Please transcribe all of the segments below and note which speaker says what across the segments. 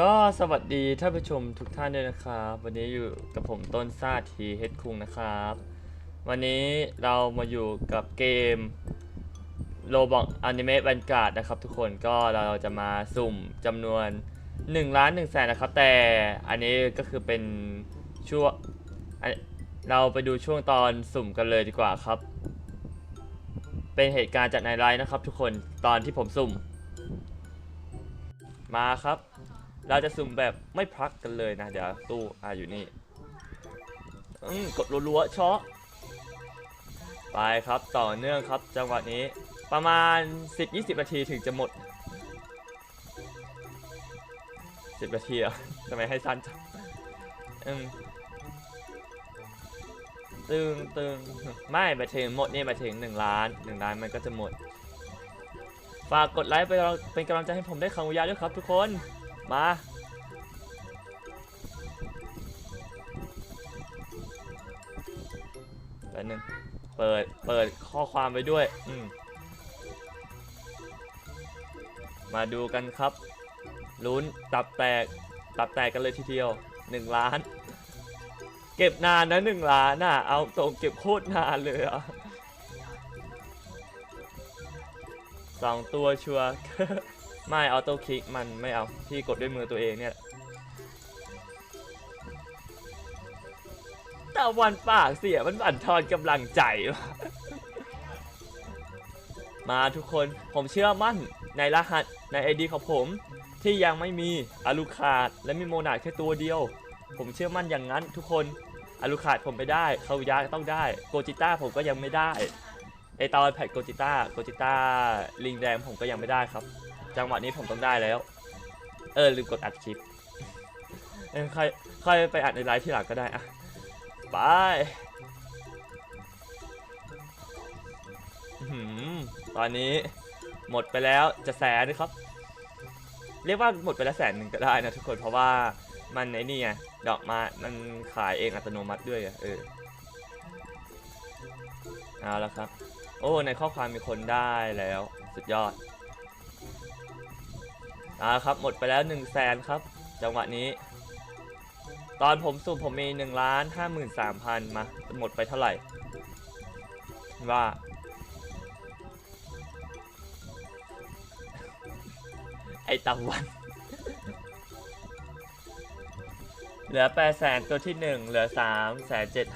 Speaker 1: ก็สวัสดีท่านผู้ชมทุกท่านด้วยนะครับ วันนี้อยู่กับผมต้นซาทีเฮดคุงนะครับ วันนี้เรามาอยู่กับเกมโลบอกอนิเมะบันการ์ดนะครับทุกคนก็เราจะมาสุ่มจำนวน1ล้าน1แสนนะครับ แต่อันนี้ก็คือเป็นช่วงอันเราไปดูช่วงตอนสุ่มกันเลยดีกว่าครับ เป็นเหตุการณ์จากในไลน์นะครับ ทุกคนตอนที่ผมสุ่ม มาครับ เราจะสุ่มแบบไม่พักกันเลยนะ เดี๋ยวตู้อ่าอยู่นี่กดรัวๆช็อไปครับต่อเนื่องครับจังหวะนี้ประมาณ 10-20 นาทีถึงจะหมด 10 นาทีเหรอะทำไมให้สั้นจังอืมตึงตึงไม่ไปถึงหมดนี่ไปถึง 1 ล้าน 1 ล้านมันก็จะหมด ฝากกดไลค์เป็นกำลังเป็นกำลังใจให้ผมได้คำวิยาด้วยครับทุกคน มา แป๊บนึง เปิด เปิดข้อความไว้ด้วย อืมมาดูกันครับ ลุ้นตับแตก ตับแตกกันเลยทีเดียวหนึ่งล้าน เก็บนานนะหนึ่งล้านน่ะ เอาตรงเก็บโคตรนานเลยอะสองตัวชัวร์ ไม่ออโต้คลิกมันไม่เอาพี่กดด้วยมือตัวเองเนี่ยแต่วันปากเสียมันบั่นทอนกำลังใจ มาทุกคนผมเชื่อมั่นในรหัสในไอดีของผมที่ยังไม่มีอาลูคาดและมีโมนาดแค่ตัวเดียว ผมเชื่อมั่นอย่างนั้นทุกคนอาลูคาดผมไม่ได้คาวยาต้องได้โกจิต้าผมก็ยังไม่ได้ไอตอนแพทโกจิต้าโกจิต้าลิงแดงผมก็ยังไม่ได้ครับ จังหวะนี้ผมต้องได้แล้ว เออลืมกดอัดคลิปเออค่อยค่อยไปอัดในไลฟ์ที่หลังก็ได้อะไปตอนนี้หมดไปแล้วจะแสนนะครับ เรียกว่าหมดไปแล้วแสนหนึ่งก็ได้นะทุกคนเพราะว่ามันไอ้นี่ไงดอกมามันขายเองอัตโนมัติด้วยอะเออเอาละครับ โอ้ในข้อความมีคนได้แล้ว สุดยอด อาละครับหมดไปแล้ว1นึ่งแสนครับ จังหวะนี้ ตอนผมสุ่มผมมี1นึ่งล้านห้าหมื่นสามพันมาหมดไปเท่าไหร่ ว่าไอตะวัน เหลือแปดแสนตัวที่หนึ่งเหลือสามแสนเจ็ด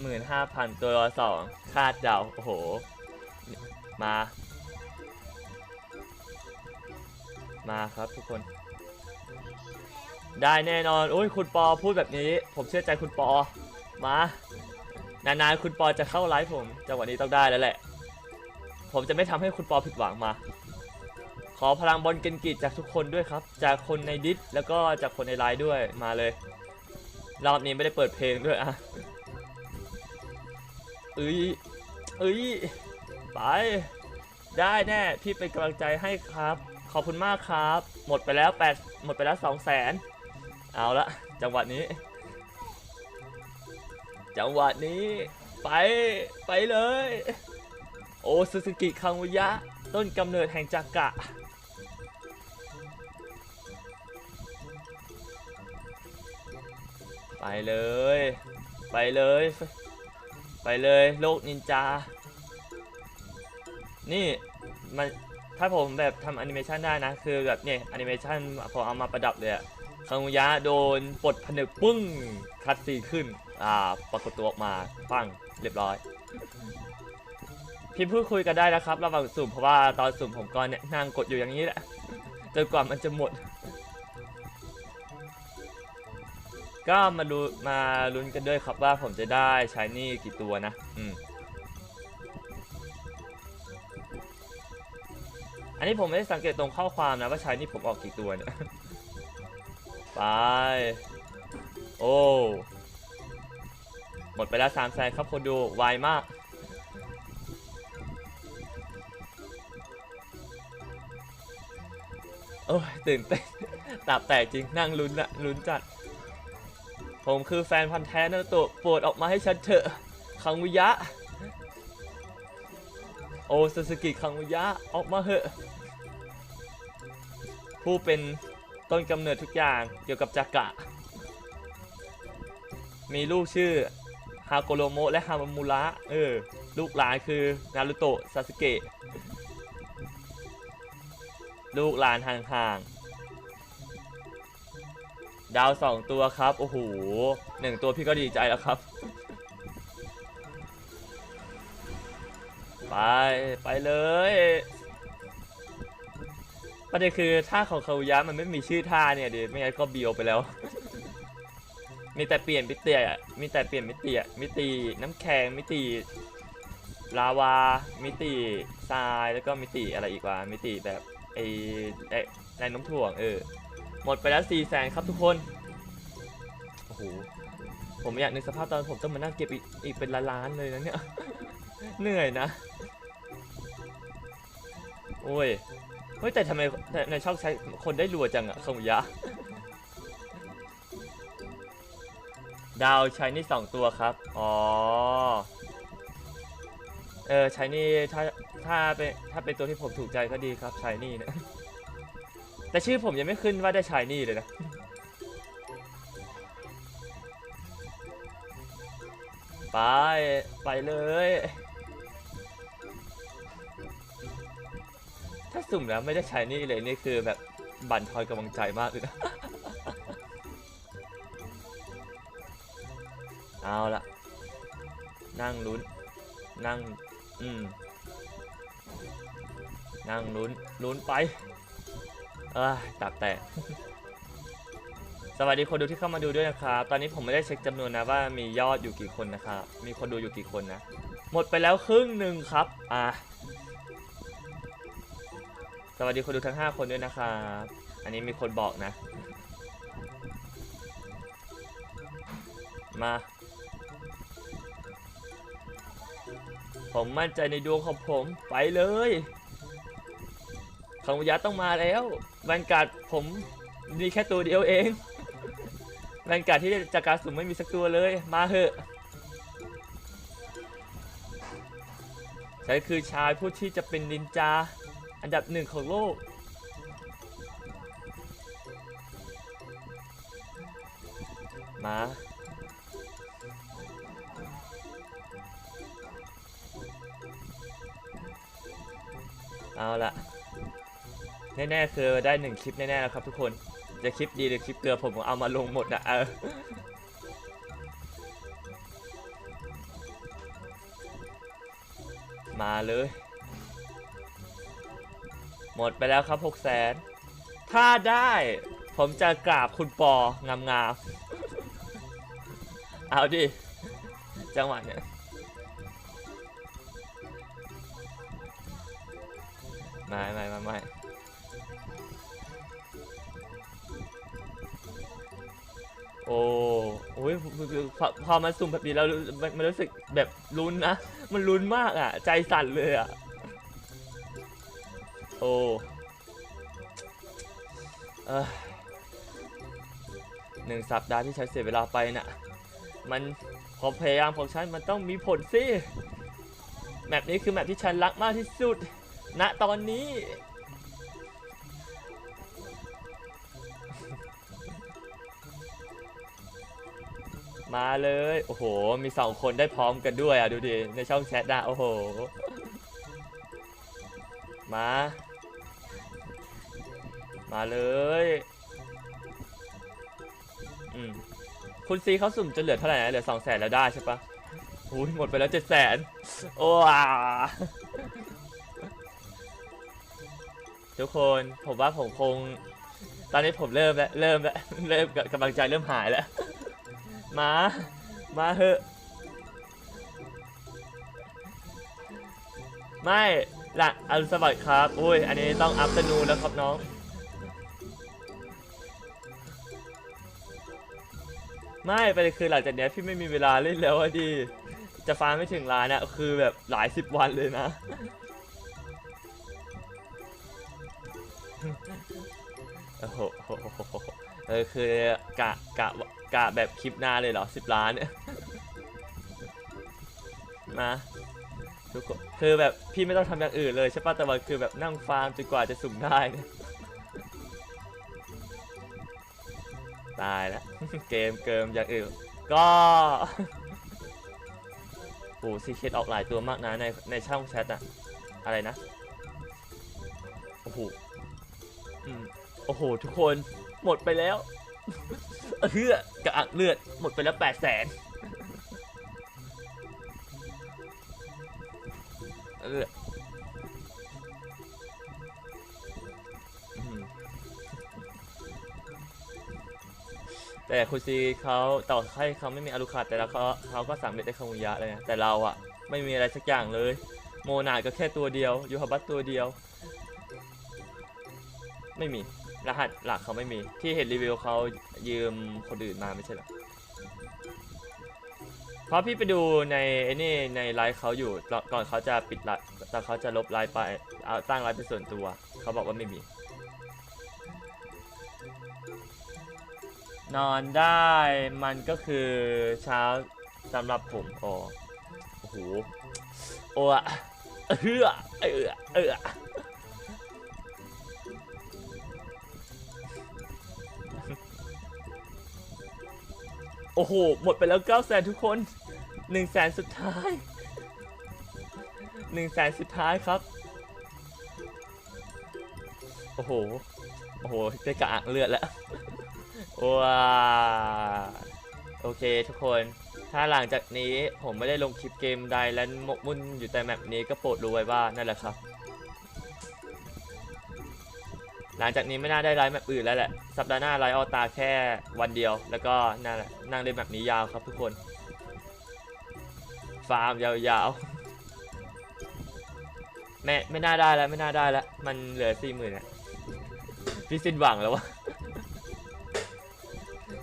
Speaker 1: หมื่นห้าพันตัวสองคาดเดา โอ้โห มา มาครับทุกคน ได้แน่นอนโอ้ยคุณปอพูดแบบนี้ ผมเชื่อใจคุณปอมานานๆคุณปอจะเข้าไลฟ์ผมจังหวะนี้ต้องได้แล้วแหละ ผมจะไม่ทำให้คุณปอผิดหวังมา ขอพลังบอลเกนกิจากทุกคนด้วยครับ จากคนในดิสแล้วก็จากคนในไลน์ด้วยมาเลยรอบนี้ไม่ได้เปิดเพลงด้วยอะเอ้ยเอ้ยไป ได้แน่พี่เป็นกำลังใจให้ครับ ขอบคุณมากครับ หมดไปแล้ว8หมดไปแล้ว2 0 0แสนเอาละจังหวะนี้ จังหวะนี้ ไปไปเลย โอซูซูกิคังุยะ ต้นกำเนิดแห่งจักระไปเลย ไปเลย ไปเลยโลกนินจา นี่มัน ถ้าผมแบบทำแอนิเมชันได้นะ คือแบบเนี่ยแอนิเมชันพอเอามาประดับเลยอะคังุยะโดนปลดผนึกปึ้งคัดซีขึ้น อ่า ปรากฏตัวออกมาปั้งเรียบร้อยพี่พูดคุยกันได้นะครับระหว่างสุ่มเพราะว่าตอนสุ่มผมก็เนี่ยนั่งกดอยู่อย่างนี้แหละจนกว่ามันจะหมด ก็มาดูมาลุ้นกันด้วยครับว่าผมจะได้ชายนี่กี่ตัวนะ อืม อันนี้ผมไม่ได้สังเกตตรงข้อความนะว่าใชายนี่ผมออกกี่ตัวเนี่ย ไป โอ้ หมดไปแล้วสามแสนครับคนดู ไวมาก โอ้ยตื่นเต้นตับแตกจริง นั่งลุ้นอะลุ้นจัด ผมคือแฟนพันธ์แท้นารุโตะโปรดออกมาให้ฉันเถอะ คังวุยะ โอซาสึกิคังุยะออกมาเหอะ ผู้เป็นต้นกำเนิดทุกอย่างเกี่ยวกับจากะ มีลูกชื่อฮาโกโรโมะและฮามามุระเออ ลูกหลานคือนารุโตะซาสึเกะ ลูกหลานห่างๆ ดาวสองตัวครับ โอ้โหหนึ่งตัวพี่ก็ดีใจแล้วครับ ไปไปเลยประเด็นคือท่าของคาวยะมันไม่มีชื่อท่าเนี่ยดิไม่งั้นก็เบียวไปแล้ว มีแต่เปลี่ยนมิติอะมีแต่เปลี่ยนมิติอะมิติน้ำแข็งมิติลาวา มิติทรายแล้วก็มิติอะไรอีกวะมิติแบบไอ้ไอ้แรงโน้ำถ่วงเออหมดไปแล้วสี่แสนครับทุกคนโอ้โหผมอยากนึกสภาพตอนผมต้องมานั่งเก็บอีกอีกเป็นล้านๆเลยนะเนี่ยเหนื่อยนะ โอ้ยเฮ้ยแต่ทำไมในช่องใช้คนได้รัวจังอะขมุยะ ดาวใช้นี่สองตัวครับ อ๋อ เออใช้นี่ถ้าถ้าเป็นถ้าเป็นตัวที่ผมถูกใจก็ดีครับใช้นี่นะ แต่ชื่อผมยังไม่ขึ้นว่าได้ใช้นี่เลยนะไป ไปเลย ถ้าสุ่มแล้วไม่ได้ใช้นี่เลยนี่คือแบบบั่นทอนกำลังใจมากเลยนะเอาละนั่งลุ้น นั่ง อืม นั่งลุ้น ลุ้นไปเอ้ยตับแตกสวัสดีคนดูที่เข้ามาดูด้วยนะครับ ตอนนี้ผมไม่ได้เช็คจำนวนนะว่ามียอดอยู่กี่คนนะครับ มีคนดูอยู่กี่คนนะ หมดไปแล้วครึ่งหนึ่งครับ อะ สวัสดีคนดูทั้ง 5 คนด้วยนะครับ อันนี้มีคนบอกนะ มา ผมมั่นใจในดวงของผมไปเลยของวิญญาต้องมาแล้วแวนการ์ดผมมีแค่ตัวเดียวเองแวนการ์ดที่จากการสุ่มไม่มีสักตัวเลย มาเหอะฉันคือชายผู้ที่จะเป็นนินจา อันดับหนึ่งของโลก มา เอาละแน่ๆคือได้หนึ่งคลิปแน่ๆแล้วครับทุกคน จะคลิปดีหรือคลิปเกลือผมเอามาลงหมดอะเออมาเลย หมดไปแล้วครับ6 0แสนถ้าได้ผมจะกราบคุณปองามๆเอาดิ จังหวะเนี้ยไม่ไม่ไม่ไม่โอ้โอ้ยพอมันสุ่มแบบนี้แล้วมันมันรู้สึกแบบลุ้นนะ มันลุ้นมากอะ ใจสั่นเลยอะ อ้เอ้หนึ่งสัปดาห์ที่ใช้เสียเวลาไปน่ะ มันความพยายามของฉันมันต้องมีผลสิ แมปนี้คือแมปที่ฉันรักมากที่สุดณตอนนี้ มาเลย โอ้โห มีสองคนได้พร้อมกันด้วยอะ ดูดิ ในช่องแชทนะโอ้โห มา มาเลยอืมคุณซีเขาสุ่มจะเหลือเท่าไหร่นะเหลือสองแสนแล้วได้ใช่ปะอุ้ยหมดไปแล้วเจ็ดแสนโอ้าทุกคนผมว่าผมคง ตอนนี้ผมเริ่มแล้วเริ่มแล้วเริ่มกำลังใจเริ่มหายแล้ว มา มาเถอะไม่ละอรุณสวัสดิ์ครับ อุ้ย อันนี้ต้องอัพตนูแล้วครับน้อง ไม่ไปคือหลังจากเนี้ยพี่ไม่มีเวลาเล่นแล้วดิจะฟาร์มไม่ถึงล้านอะคือแบบหลายสิบวันเลยนะ โอ้โหเออคือกะกะกะแบบคลิปหน้าเลยเหรอสิบล้านเนี่ยมาทุกคนคือแบบพี่ไม่ต้องทำอย่างอื่นเลยใช่ปะแต่ว่าคือแบบนั่งฟาร์มจนกว่าจะสุ่มได้เนี่ย ตายแล้ว เกมเกิมอย่างอื่น ก็โอ้ซีเคดออกหลายตัวมากนะในในช่องแชทอะอะไรนะ โอ้โหอืมโอ้โห ทุกคนหมดไปแล้วเฮือกระอักเลือด หมดไปแล้วแปดแสนเอออื แต่คุณซีเขาต่อให้เขาไม่มีอลูคาแต่แล้วเขาเขาก็สามเร็จได้คามุยะเลยนะแต่เราอะไม่มีอะไรสักอย่างเลย โมนาดก็แค่ตัวเดียวยูฮาบัตตัวเดียว ไม่มีรหัสหลักเขาไม่มี ที่เห็นรีวิวเขายืมคนอื่นมาไม่ใช่หรอเพราะพี่ไปดูในไอ้นี่ในไลฟ์เขาอยู่ก่อนก่อนเขาจะปิดไลฟ์แต่เขาจะลบไลฟ์ไปเอาตั้งไลฟ์เป็นส่วนตัว เขาบอกว่าไม่มี นอนได้มันก็คือเช้าสำหรับผมอ๋อโอ้โหโอ้อะเอือเออเออโอ้โห หมดไปแล้ว 9 0 0แสนทุกคน 1 0 0 0 0แสนสุดท้าย 1 0 0 0 0แสนสุดท้ายครับ โอ้โห โอ้โหได้กระอักเลือดแล้ว ว้าโอเคทุกคน ถ้าหลังจากนี้ผมไม่ได้ลงคลิปเกมใดและหมกมุ่นอยู่แต่แมปนี้ก็โปรดรู้ไว้ว่านั่นแหละครับ หลังจากนี้ไม่น่าได้ไลฟ์แมปอื่นแล้วแหละ สัปดาห์หน้าไลฟ์ออตาแค่วันเดียว แล้วก็นั่นแหละนั่งเล่นแบบนี้ยาวครับทุกคน ฟาร์มยาวๆ ไม่ไม่น่าได้แล้วไม่น่าได้แล้ว มันเหลือสี่หมื่นอะพี่สิ้นหวังแล้ววะ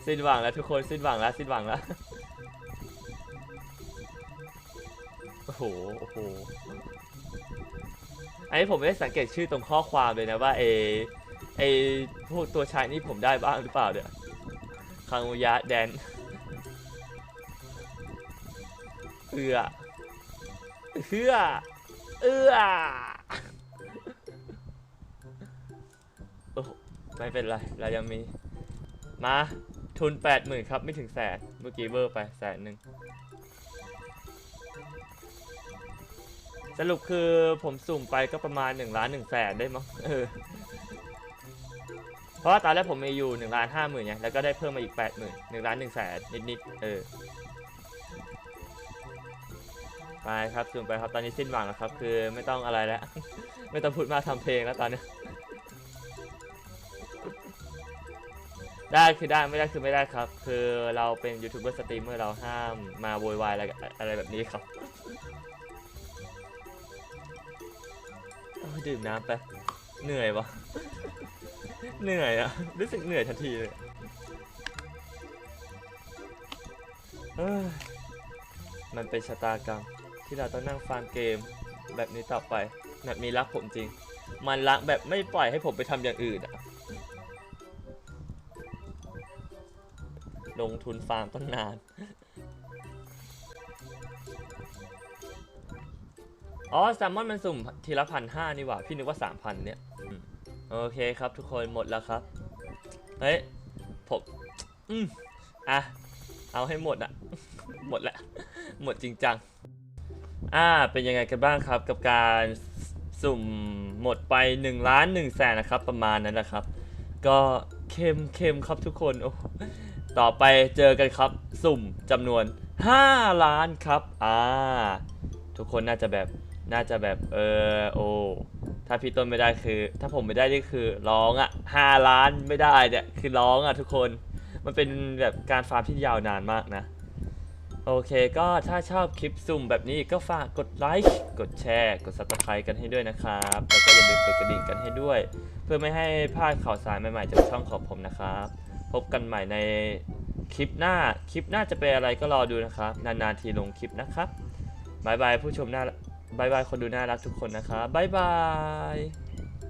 Speaker 1: สิ้นหวังแล้วทุกคนสิ้นหวังแล้วสิ้นหวังแล้วโอ้โหโอ้โหอันนี้ผมไม่ได้สังเกตชื่อตรงข้อความเลยนะว่าเอไอพวกตัวชายนี่ผมได้บ้างหรือเปล่าเนี่ยคังยะแดนเอือเอือเอือโอ้ไม่เป็นไรเรายังมี มา ทุน 8 0,000 ครับ ไม่ถึงแสน เมื่อกี้เบอร์ไปแสนหนึ่ง สรุปคือผมสุ่มไปก็ประมาณ1ล้าน1แสนได้มั้งเออเพราะว่าตอนแรกผมมีอยู่1ล้าน5หมื่นไงแล้วก็ได้เพิ่มมาอีก8 0 0 0 0 1ล้าน1แสนนิดๆเออไปครับสุ่มไปครับตอนนี้สิ้นหวังแล้วครับ คือไม่ต้องอะไรแล้ว ไม่ต้องพูดมากทำเพลงแล้วตอนนี้ ได้คือได้ไม่ได้คือไม่ได้ครับ คือเราเป็นยูทูบเบอร์สตรีมเมอร์เราห้ามมาโวยวายอะไรอะไรแบบนี้ครับดื่มน้ำไปเหนื่อยวะเหนื่อยอะรู้สึกเหนื่อยทันทีเลยเอ้ยมันเป็นชะตากรรมที่เราต้องนั่งฟังเกมแบบนี้ต่อไปแบบมีรักผมจริง มันรักแบบไม่ปล่อยให้ผมไปทำอย่างอื่นอะ ลงทุนฟาร์มตั้งนาน อ๋อแซลมอนมันสุ่มทีละพันห้านี่หว่า พี่นึกว่าสามพันเนี่ย โอเคครับทุกคนหมดแล้วครับ เฮ้ย ผม อืมอะ เอาให้หมดอะหมดแล้วหมดจริงจัง อ่า เป็นยังไงกันบ้างครับกับการสุ่มหมดไป1ล้าน1แสนนะครับ ประมาณนั้นแหละครับ ก็เข้มเข้มครับทุกคนโอ้ ต่อไปเจอกันครับ สุ่มจำนวน 5 ล้านครับอ่าทุกคนน่าจะแบบน่าจะแบบเออโอ้ถ้าพี่ต้นไม่ได้คือ ถ้าผมไม่ได้นี่คือร้องอะ่ะห้าล้านไม่ได้เนี่ยคือร้องอะ่ะทุกคนมันเป็นแบบการฟาร์มที่ยาวนานมากนะ โอเคก็ถ้าชอบคลิปซุ่มแบบนี้ก็ฝากกดไลค์กดแชร์กด subscribe กันให้ด้วยนะครับ แล้วก็อย่าลืมกดกระดิ่งกันให้ด้วย เพื่อไม่ให้พลาดข่าวสารใหม่ๆจากช่องของผมนะครับ พบกันใหม่ในคลิปหน้า คลิปหน้าจะเป็นอะไรก็รอดูนะครับ นานๆทีลงคลิปนะครับบายบายผู้ชมน่าบายบายคนดูน่ารักทุกคนนะครับบายบาย